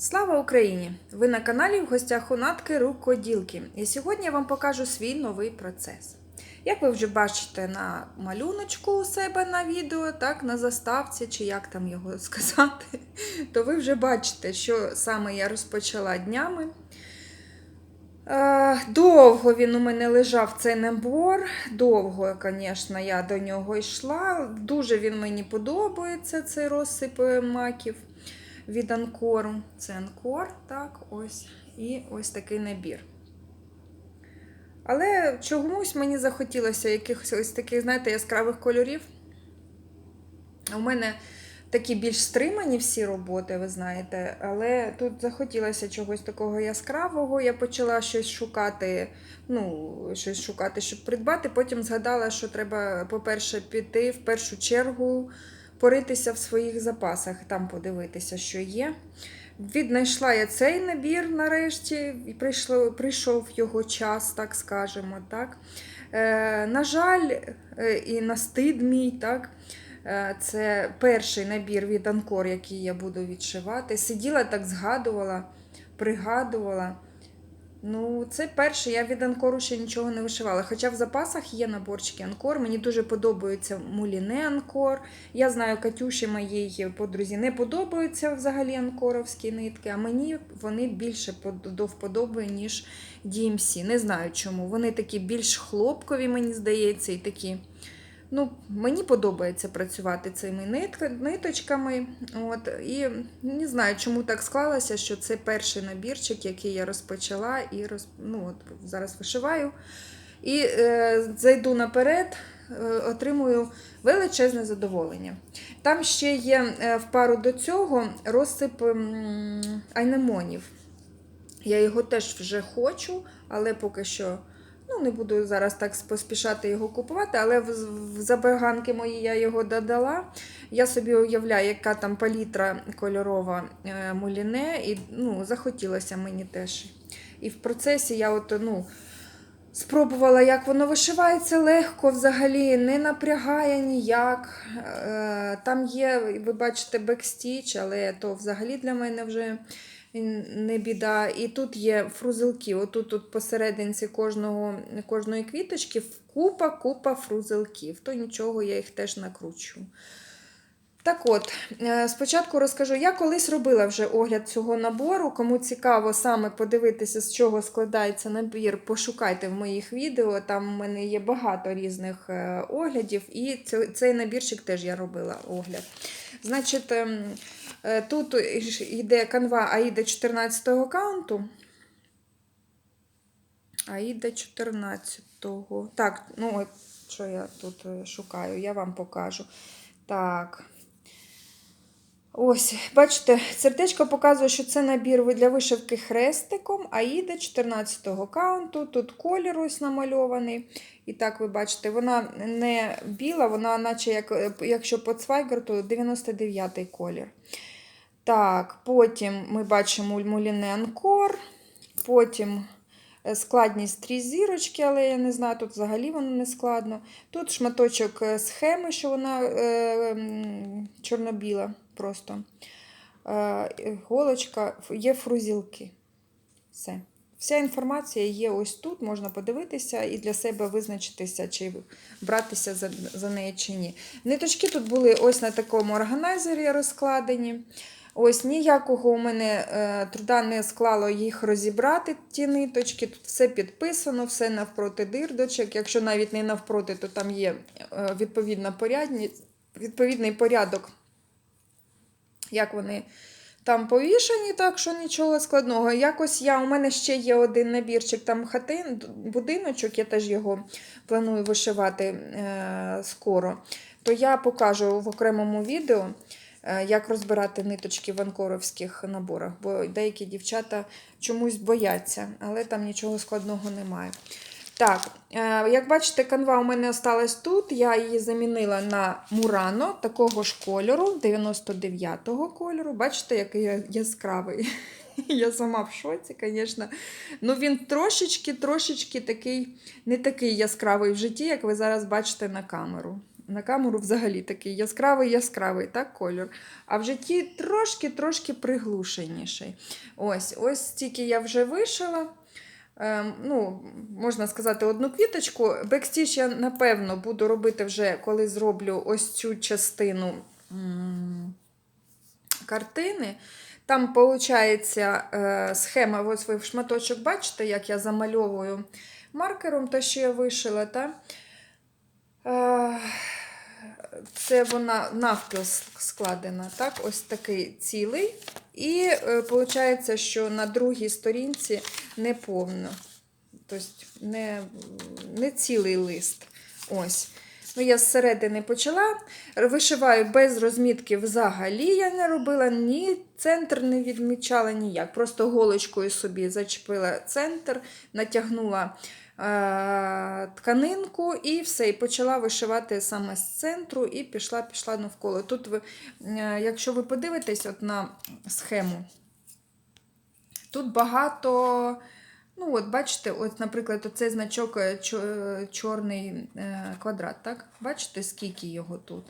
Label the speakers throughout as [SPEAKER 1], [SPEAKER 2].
[SPEAKER 1] Слава Україні! Ви на каналі в гостях у Натки Рукоділки. І сьогодні я вам покажу свій новий процес. Як ви вже бачите на малюночку у себе на відео, так, на заставці, чи як там його сказати, то ви вже бачите, що саме я розпочала днями. Е, Довго він у мене лежав цей набор. Довго, звісно, я до нього йшла. Дуже він мені подобається, цей розсип е, маків від Анкору. Це Анкор, так, ось. І ось такий набір. Але чомусь мені захотілося якихось ось таких, знаєте, яскравих кольорів. У мене такі більш стримані всі роботи, ви знаєте, але тут захотілося чогось такого яскравого. Я почала щось шукати, ну, щось шукати, щоб придбати. Потім згадала, що треба, по-перше, піти в першу чергу поритися в своїх запасах, там подивитися, що є. Віднайшла я цей набір нарешті, і прийшло, прийшов його час, так скажемо. Так. Е, на жаль, е, і на стид мій, так. Е, Це перший набір від Анкор, який я буду відшивати. Сиділа так, згадувала, пригадувала. Ну, це перше, я від Анкору ще нічого не вишивала. Хоча в запасах є наборчики Анкор. Мені дуже подобаються муліне Анкор. Я знаю, Катюші моїй подрузі не подобаються взагалі анкоровські нитки, а мені вони більше до вподоби, ніж DMC. Не знаю чому. Вони такі більш хлопкові, мені здається, і такі. Ну, мені подобається працювати цими ниточками. От, і не знаю, чому так склалося, що це перший набірчик, який я розпочала і роз, ну, от, зараз вишиваю. І е, зайду наперед, е, отримую величезне задоволення. Там ще є е, в пару до цього розсип м, айнемонів. Я його теж вже хочу, але поки що ну, не буду зараз так поспішати його купувати, але в, в забаганки мої я його додала. Я собі уявляю, яка там палітра кольорова е, муліне, і ну, захотілося мені теж. І в процесі я от, ну, спробувала, як воно вишивається легко, взагалі не напрягає ніяк. Е, Там є, ви бачите, бекстіч, але то взагалі для мене вже не біда. І тут є фрузелки. Отут тут посерединці кожного, кожної квіточки купа-купа фрузелків. То нічого, я їх теж накручу. Так от, е, спочатку розкажу, я колись робила вже огляд цього набору. Кому цікаво саме подивитися, з чого складається набір, пошукайте в моїх відео. Там в мене є багато різних е, оглядів, і цей- набірчик теж я робила огляд. Значить, ем, тут йде канва Аїда 14 каунту. Аїда 14-го. Так, ну от що я тут е, шукаю, я вам покажу. Так. Ось, бачите, сердечко показує, що це набір для вишивки хрестиком, Аїда 14-го каунту. Тут колір ось намальований. І так, ви бачите, вона не біла, вона, наче як, е, якщо по цвайгер, то 99-й колір. Так, потім ми бачимо Анкор, потім е, складність три зірочки, але я не знаю, тут взагалі воно не складно. Тут шматочок е, схеми, що вона е, чорно-біла просто. Е, голочка, є фрузілки. Все. Вся інформація є ось тут, можна подивитися і для себе визначитися, чи братися за, за неї чи ні. Ниточки тут були ось на такому органайзері розкладені. Ось ніякого у мене е, труда не склало їх розібрати, ті ниточки. Тут все підписано, все навпроти дирдочок. Якщо навіть не навпроти, то там є е, відповідна порядність, відповідний порядок, як вони там повішані, так що нічого складного. Якось я, у мене ще є один набірчик, там хатин, будиночок, я теж його планую вишивати е, скоро. То я покажу в окремому відео, як розбирати ниточки в анкоровських наборах, бо деякі дівчата чомусь бояться, але там нічого складного немає. Так, е, як бачите, канва у мене осталась тут. Я її замінила на Мурано такого ж кольору, 99-го кольору. Бачите, який яскравий. Я сама в шоці, звісно. Ну, він трошечки, трошечки такий, не такий яскравий в житті, як ви зараз бачите на камеру. На камеру взагалі такий яскравий яскравий так, кольор. А в житті трошки-трошки приглушеніший. Ось, ось стільки я вже вишила. Ем, ну, можна сказати, одну квіточку. Бекстіч я, напевно, буду робити вже, коли зроблю ось цю частину картини. Там, виходить, е, схема, ось ви шматочок бачите, як я замальовую маркером, те, що я вишила. Та? Е, Це вона навпіл складена, так? ось такий цілий. І виходить, що на другій сторінці не повно. Тобто не, не цілий лист. Ось. Ну, я зсередини почала. Вишиваю без розмітки взагалі я не робила, ні центр не відмічала ніяк. Просто голочкою собі зачепила центр, натягнула е- тканинку і все. І почала вишивати саме з центру і пішла пішла навколо. Тут, ви, е- якщо ви подивитесь от на схему, тут багато. Ну, от, бачите, от, наприклад, оцей значок е, чо- е, чорний е, квадрат, так? Бачите, скільки його тут?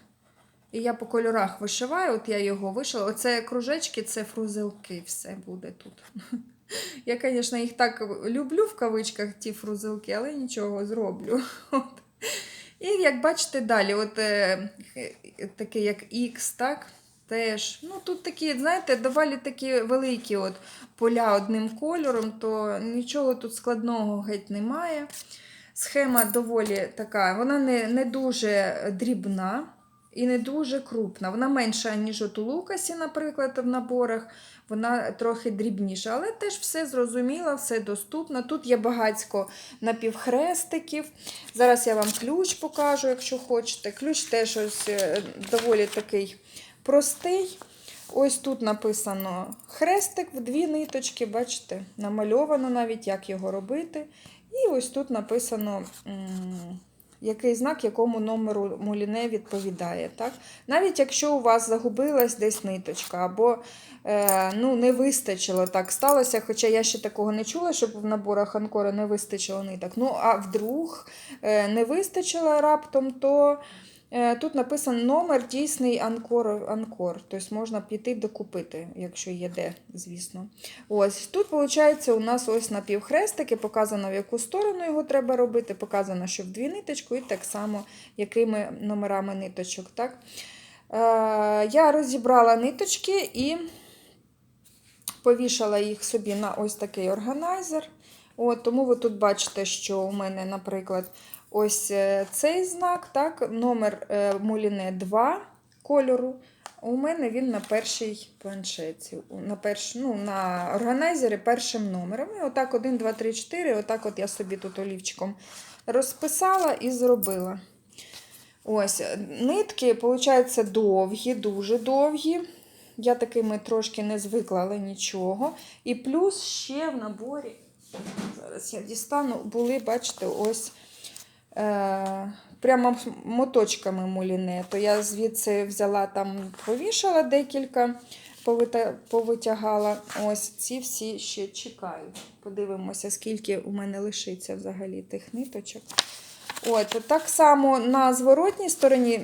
[SPEAKER 1] І я по кольорах вишиваю, от я його вишила. Оце кружечки, це фрузилки, все буде тут. Я, звісно, їх так люблю в кавичках, ті фрузилки, але нічого зроблю. От. І як бачите, далі, от е, е, такий як X, так? Теж. Ну, тут такі, знаєте, доволі такі великі от поля одним кольором, то нічого тут складного геть немає. Схема доволі така, вона не, не дуже дрібна і не дуже крупна. Вона менша, ніж от у Лукасі, наприклад, в наборах. Вона трохи дрібніша, але теж все зрозуміло, все доступно. Тут є багацько напівхрестиків. Зараз я вам ключ покажу, якщо хочете. Ключ теж ось е, доволі такий простий. Ось тут написано хрестик в дві ниточки, бачите, намальовано навіть, як його робити. І ось тут написано, який знак якому номеру муліне відповідає. Так? Навіть якщо у вас загубилась десь ниточка, або е, ну, не вистачило, так сталося, хоча я ще такого не чула, щоб в наборах Анкора не вистачило ниток. Ну, а вдруг е, не вистачило раптом, то. Е, Тут написано номер дійсний анкор, анкор. Тобто можна піти докупити, якщо є де, звісно. Ось Тут, виходить, у нас ось напівхрестики, показано, в яку сторону його треба робити, показано, що в дві ниточку, і так само, якими номерами ниточок. Так? Е, Я розібрала ниточки і повішала їх собі на ось такий органайзер. От, Тому ви тут бачите, що у мене, наприклад, ось е, цей знак, так, номер е, муліне 2 кольору. У мене він на першій планшеті, на перш, ну, на органайзері першим номером. І отак 1, 2, 3, 4. Отак от я собі тут олівчиком розписала і зробила. Ось, нитки, виходить, довгі, дуже довгі. Я такими трошки не звикла, але нічого. І плюс ще в наборі, зараз я дістану, були, бачите, ось прямо моточками муліне. То я звідси взяла там, повішала декілька, повитягала. Ось ці всі ще чекають. Подивимося, скільки у мене лишиться взагалі тих ниточок. От, так само на зворотній стороні,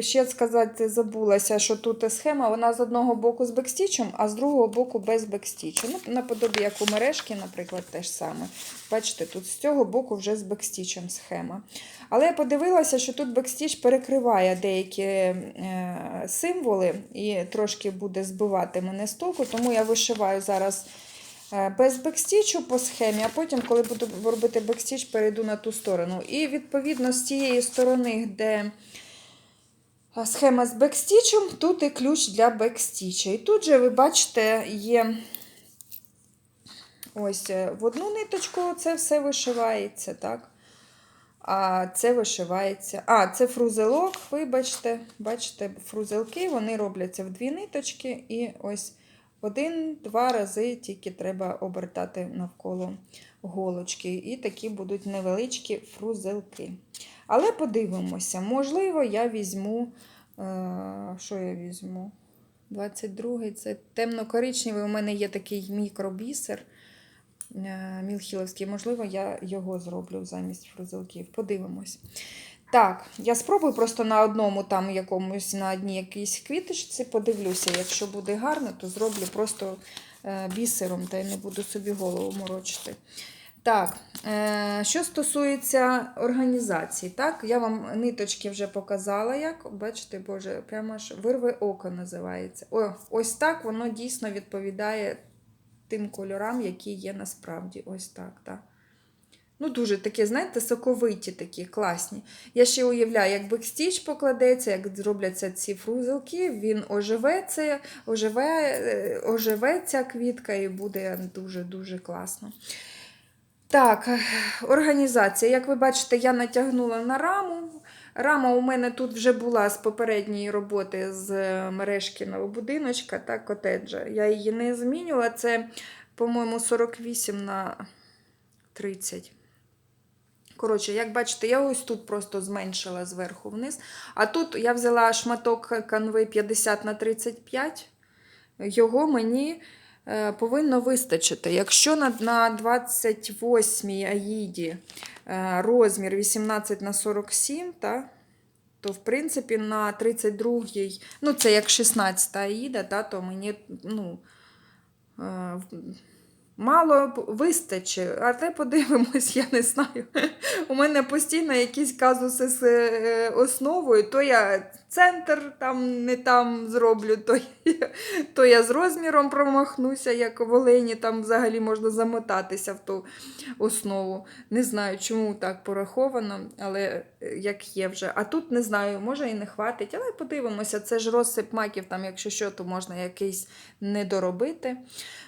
[SPEAKER 1] ще сказати забулася, що тут схема, вона з одного боку з бекстічем, а з другого боку без бекстічу. Ну, наподобі, як у мережки, наприклад, теж саме. Бачите, тут з цього боку вже з бекстічем схема. Але я подивилася, що тут бекстіч перекриває деякі е, символи і трошки буде збивати мене з толку, тому я вишиваю зараз. Е, Без бекстічу по схемі, а потім, коли буду робити бекстіч, перейду на ту сторону. І відповідно з тієї сторони, де схема з бекстічем, тут і ключ для бекстіча. І тут же, ви бачите, є ось е, в одну ниточку це все вишивається, так? А це вишивається. А, це фрузелок, вибачте, бачите, фрузелки, вони робляться в дві ниточки, і ось один-два рази тільки треба обертати навколо голочки. І такі будуть невеличкі фрузелки. Але подивимося, можливо, я візьму. Е, що я візьму? 22-й це темно-коричневий. У мене є такий мікробісер е, мілхіловський. Можливо, я його зроблю замість фрузелків. Подивимось. Так, я спробую просто на одному там якомусь, на одній якійсь квіточці, подивлюся. Якщо буде гарно, то зроблю просто е, бісером та й не буду собі голову морочити. Так, е, що стосується організації, так, я вам ниточки вже показала, як. Bачите, боже, прямо аж вирве око називається. О, ось так воно дійсно відповідає тим кольорам, які є насправді. Ось так, так. Ну, дуже такі, знаєте, соковиті такі, класні. Я ще уявляю, як бекстіч покладеться, як зробляться ці фрузелки, він оживе, е, оживе ця квітка і буде дуже-дуже класно. Так, організація. Як ви бачите, я натягнула на раму. Рама у мене тут вже була з попередньої роботи з мережкиного будиночка та котеджа. Я її не змінювала. Це, по-моєму, 48 на 30. Коротше, як бачите, я ось тут просто зменшила зверху вниз. А тут я взяла шматок канви 50 на 35. Його мені е, повинно вистачити. Якщо на, на 28 аїді е, розмір 18 на 47, та, то в принципі на 32-й, ну це як 16 аїда, та, то мені ну, е, Мало вистачить, але подивимось, я не знаю. У мене постійно якісь казуси з е, основою, то я центр там не там зроблю, то я, то я з розміром промахнуся, як в Олені, там взагалі можна замотатися в ту основу. Не знаю, чому так пораховано, але е, як є вже. А тут не знаю, може і не хватить, але подивимося, це ж розсип маків, там, якщо що, то можна якийсь не доробити.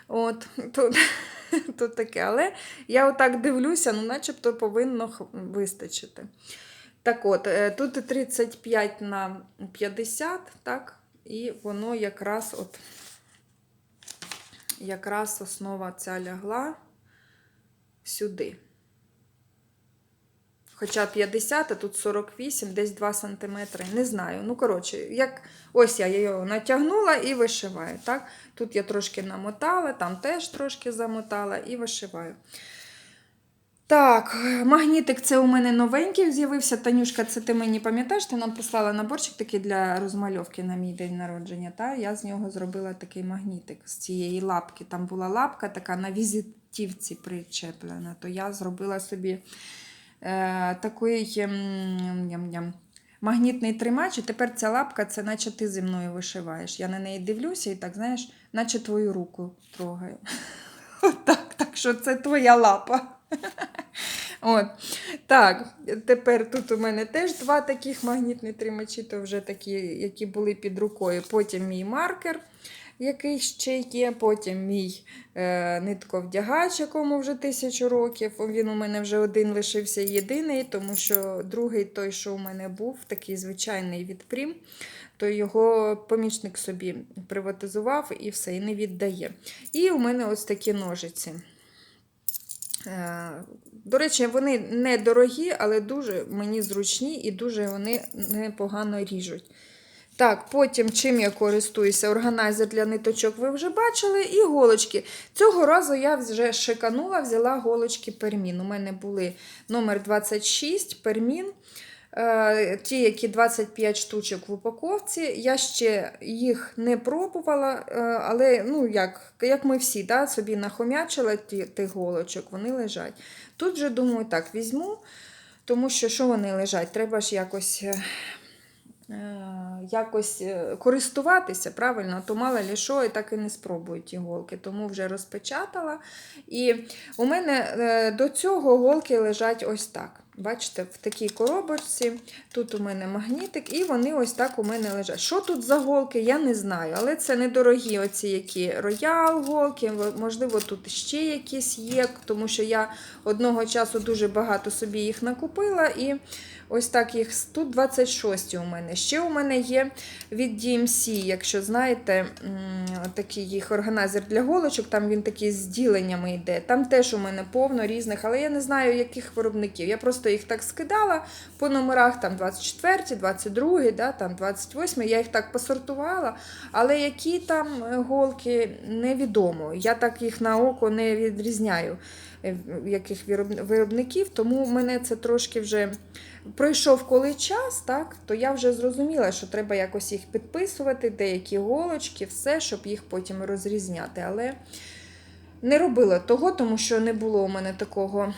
[SPEAKER 1] От, тут, тут таке. Але я отак дивлюся, ну начебто повинно вистачити. Так от, е, тут 35 на 50, так, і воно якраз от, якраз основа ця лягла сюди. Хоча 50, а тут 48, десь 2 см. Не знаю. Ну, коротше, як ось я його натягнула і вишиваю. Так? Тут я трошки намотала, там теж трошки замотала і вишиваю. Так, магнітик це у мене новенький з'явився. Танюшка, це ти мені пам'ятаєш, ти нам послала наборчик такий для розмальовки на мій день народження. Та? Я з нього зробила такий магнітик з цієї лапки. Там була лапка така на візитівці причеплена. То я зробила собі е, такий ем, ням-ням, магнітний тримач, і тепер ця лапка, це наче ти зі мною вишиваєш. Я на неї дивлюся і так, знаєш, наче твою руку трогаю. Отак, так що це твоя лапа. От. Так, тепер тут у мене теж два таких магнітні тримачі, то вже такі, які були під рукою. Потім мій маркер, який ще є. Потім мій е, нитковдягач, якому вже тисячу років. Він у мене вже один лишився єдиний, тому що другий той, що у мене був, такий звичайний від Прім, то його помічник собі приватизував і все, і не віддає. І у мене ось такі ножиці. Е, До речі, вони не дорогі, але дуже мені зручні і дуже вони непогано ріжуть. Так, потім чим я користуюся? Органайзер для ниточок ви вже бачили, і голочки. Цього разу я вже шиканула, взяла голочки пермін. У мене були номер 26 пермін. Е, Ті, які 25 штучок в упаковці. Я ще їх не пробувала, е, але ну, як як ми всі да, собі нахомячили ті, тих голочок, вони лежать. Тут же, думаю, так, візьму, тому що що вони лежать? Треба ж якось. Е, Якось е, користуватися, правильно, то мало лі що, і так і не спробують ті голки, тому вже розпечатала. І у мене е, до цього голки лежать ось так. Бачите, в такій коробочці. Тут у мене магнітик, і вони ось так у мене лежать. Що тут за голки, я не знаю. Але це недорогі оці які роял голки, можливо, тут ще якісь є, тому що я одного часу дуже багато собі їх накупила. І ось так їх тут 26 у мене. Ще у мене є від DMC, якщо знаєте, такий їх органайзер для голочок, там він такий з діленнями йде. Там теж у мене повно різних, але я не знаю, яких виробників. Я просто їх так скидала по номерах там 24, 22, да, там 28. Я їх так посортувала. Але які там е, голки, невідомо. Я так їх на око не відрізняю. Е, яких вироб- виробників, тому мене це трошки вже пройшов коли час, так, то я вже зрозуміла, що треба якось їх підписувати, деякі голочки, все, щоб їх потім розрізняти. Але не робила того, тому що не було у мене такого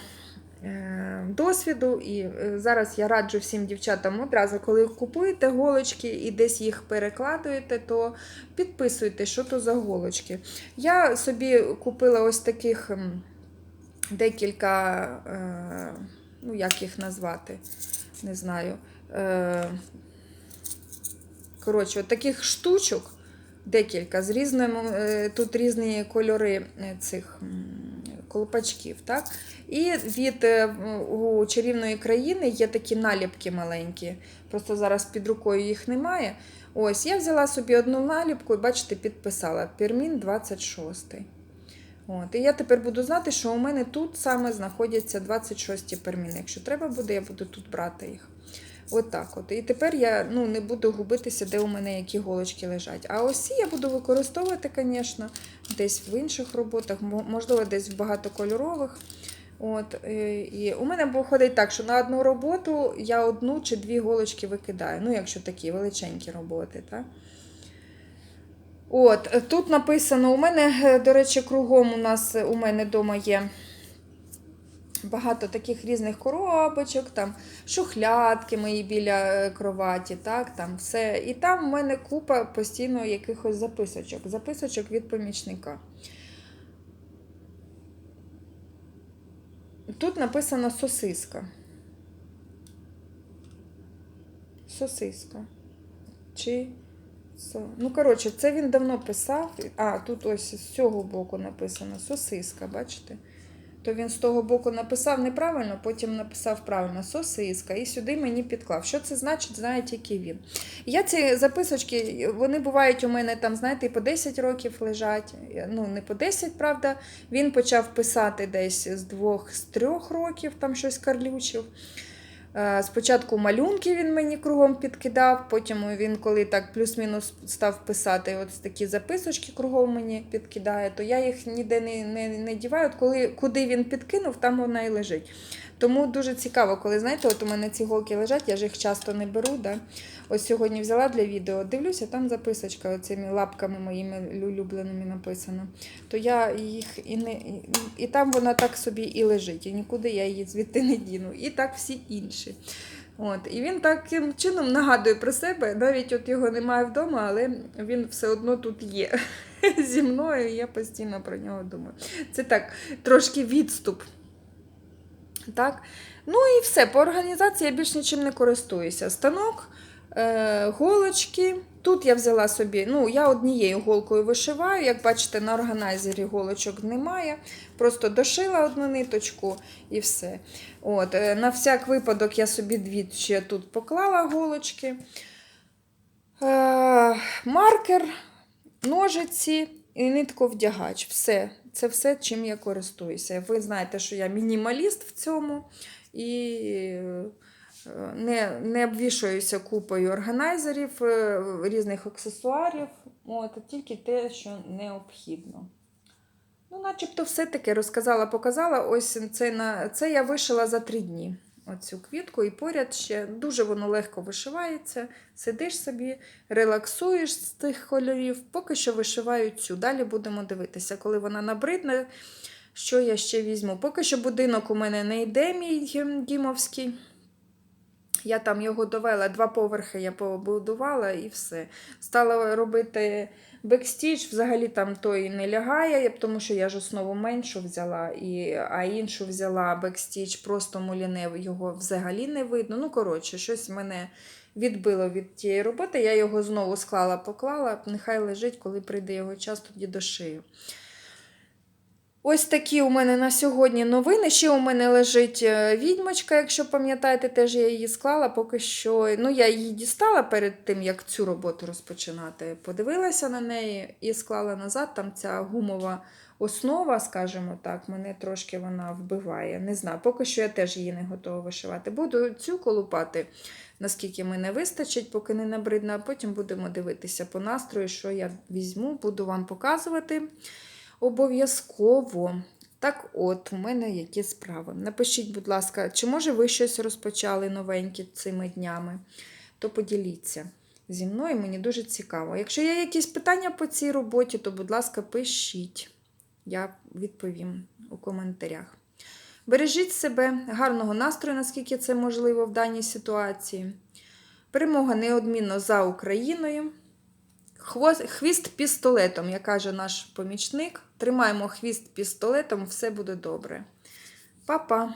[SPEAKER 1] е, досвіду. І е, зараз я раджу всім дівчатам одразу, коли купуєте голочки і десь їх перекладуєте, то підписуйте, що то за голочки. Я собі купила ось таких декілька, е, ну як їх назвати, не знаю. Е, коротше, от таких штучок. Декілька з різним, е, тут різні кольори цих колпачків. Так? І від у чарівної країни є такі наліпки маленькі. Просто зараз під рукою їх немає. Ось, я взяла собі одну наліпку і, бачите, підписала Пермін 26. От, і я тепер буду знати, що у мене тут саме знаходяться 26 перміни. Якщо треба буде, я буду тут брати їх. От так от. І тепер я ну, не буду губитися, де у мене які голочки лежать. А ось я буду використовувати, звісно, десь в інших роботах, можливо, десь в багатокольорових. От, е, і у мене виходить так, що на одну роботу я одну чи дві голочки викидаю. Ну, якщо такі величенькі роботи. Так? От, тут написано, у мене, е, до речі, кругом у нас е, у мене вдома є багато таких різних коробочок, там шухлядки мої біля е, кроваті, так, там все. І там в мене купа постійно якихось записочок, записочок від помічника. Тут написано сосиска. Сосиска. Чи. Ну, коротше, це він давно писав. А, тут ось з цього боку написано сосиска, бачите? То він з того боку написав неправильно, потім написав правильно сосиска, і сюди мені підклав. Що це значить, знає тільки він. Я ці записочки, вони бувають у мене там, знаєте, і по 10 років лежать. Ну, не по 10, правда. Він почав писати десь з двох, з трьох років, там щось карлючив. Е, Спочатку малюнки він мені кругом підкидав, потім він, коли так плюс-мінус став писати от такі записочки кругом мені підкидає, то я їх ніде не, не, не діваю. От коли, куди він підкинув, там вона і лежить. Тому дуже цікаво, коли знаєте, от у мене ці голки лежать, я ж їх часто не беру. Да? Ось сьогодні взяла для відео, дивлюся, там записочка оцими лапками моїми улюбленими написана. То я їх і не і, там вона так собі і лежить, і нікуди я її звідти не діну. І так всі інші. От, і він таким чином нагадує про себе. Навіть от його немає вдома, але він все одно тут є зі мною. і Я постійно про нього думаю. Це так, трошки відступ. Так? Ну і все. По організації я більш нічим не користуюся. Станок, е, голочки. Тут я взяла собі, ну, я однією голкою вишиваю. Як бачите, на органайзері голочок немає. Просто дошила одну ниточку і все. От, е, на всяк випадок я собі дві ще тут поклала голочки. Е, маркер, ножиці і нитковдягач. Все. Це все, чим я користуюся. Ви знаєте, що я мінімаліст в цьому і е, не, не обвішуюся купою органайзерів, е, різних аксесуарів. От, тільки те, що необхідно. Ну, начебто, все-таки розказала, показала. Ось це, на, це я вишила за три дні. Оцю квітку, і поряд ще дуже воно легко вишивається. Сидиш собі, релаксуєш з тих кольорів, поки що вишиваю цю. Далі будемо дивитися, коли вона набридне, що я ще візьму. Поки що будинок у мене не йде, мій дімовський. Я там його довела, два поверхи я побудувала і все. Стала робити бекстіч, взагалі там той не лягає, тому що я ж основу меншу взяла, і, а іншу взяла бекстіч, просто муліне, його взагалі не видно. Ну, коротше, щось мене відбило від тієї роботи. Я його знову склала, поклала, нехай лежить, коли прийде його час, тоді дошию. Ось такі у мене на сьогодні новини. Ще у мене лежить е, відьмочка, якщо пам'ятаєте, теж я її склала. Поки що. Ну, я її дістала перед тим, як цю роботу розпочинати. Подивилася на неї і склала назад. Там ця гумова основа, скажімо так, мене трошки вона вбиває. Не знаю, поки що я теж її не готова вишивати. Буду цю колупати, наскільки мене вистачить, поки не набридна, потім будемо дивитися по настрою, що я візьму, буду вам показувати. Обов'язково. Так от, у мене які справи. Напишіть, будь ласка, чи може ви щось розпочали новеньке цими днями, то поділіться зі мною, мені дуже цікаво. Якщо є якісь питання по цій роботі, то, будь ласка, пишіть. Я відповім у коментарях. Бережіть себе, гарного настрою, наскільки це можливо в даній ситуації. Перемога неодмінно за Україною. Хвост, хвіст пістолетом, як каже наш помічник. Тримаємо хвіст пістолетом, все буде добре. Па-па!